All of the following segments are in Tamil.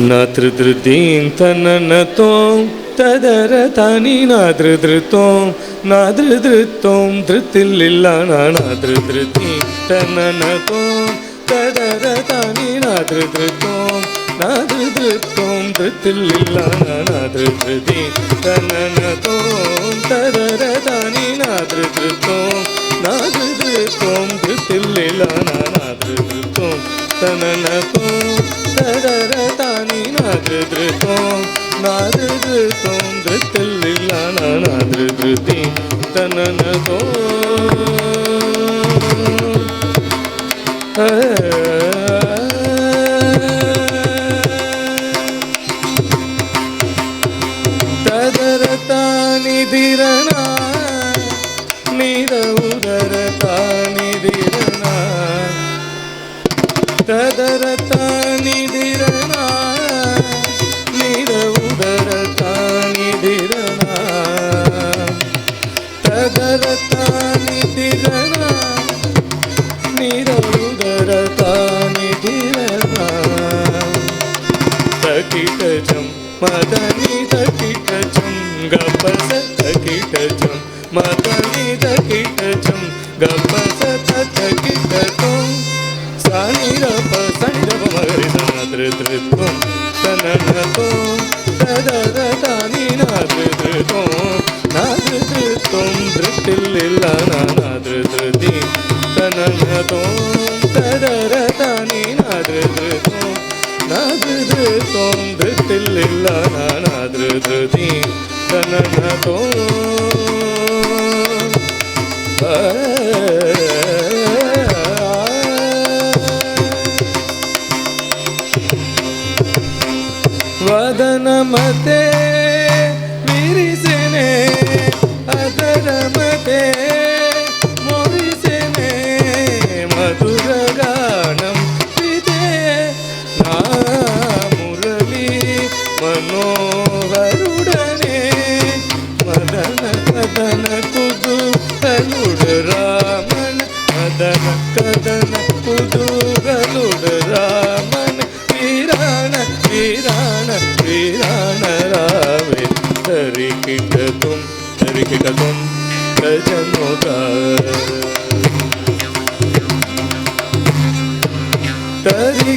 नातृधृतिं तननतों तदरतनि नातृधृतों नातृधृतों धृतिल्लिल्लाना नातृधृतिं तननतों तदरतनि नातृधृतों नातृधृतों धृतिल्लिल्लाना नातृधृतिं तननतों तदरतनि नातृधृतों नातृधृतों धृतिल्लिल्लाना नातृधृतों तननतों ನೃತೋಂ ನಾದೃತೋಂ ನೃತ್ತಲಿಲ್ಲ ನಾನಾದೃತಿ ತನನದೋ ತದರ ತಾನಿದಿರನ ನೀರ ಉದರ ತಾನಿದಿರನ ತದರ ತಾನಿ తకిటజం మదని తకిటజం గపస తకిటజం మదని తకిటజం గపస తకిటజం సానిర పసంజవ మగరి సనద్రిత్వం సననతో తదరతాని నాదృతం నాదృతం దృతిల్లిల్ల నాదృతి సననతో ധൃത്തില്ല ധൃതി ധനനോ ವದನಮತೆ ವಿರಿಸನೆ ಅದರಮತೆ மனோகருடனே மதன கதன குதூகலுடு ராமன் மதன கதன குதூகலுடு ராமன் வீரான வீரான வீரான ராவே தரி கிட்டதும் தரி கிட்டதும் கஜனோகா தரி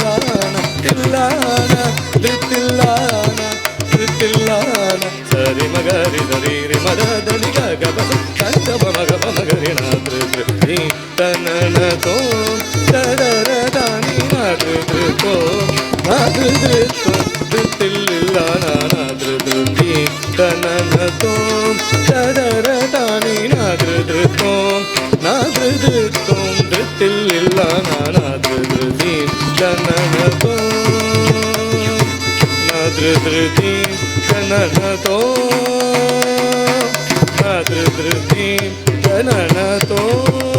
ಧರಿ ಧರಿ ರಿ ಮದ ದಲಿ ಗ ಬ ಕಂದ ಮಗ ಬ ಮಗರಿ ನಾತ್ರ ರಿ ತನನ ತೋ ತದರ ದಾನಿ ನಾತ್ರ ತೋ ನಾತ್ರ ತೋ ದಿತ್ತಿಲ್ಲ ನಾನಾತ್ರ ರಿ ತನನ ತೋ ತದರ ದಾನಿ ನಾತ್ರ ತೋ ನಾತ್ರ ತೋ ದಿತ್ತಿಲ್ಲ ನಾನಾತ್ರ ರಿ ತನನ ತೋ ನಾತ್ರ ರಿ ತನನ ತೋ कृ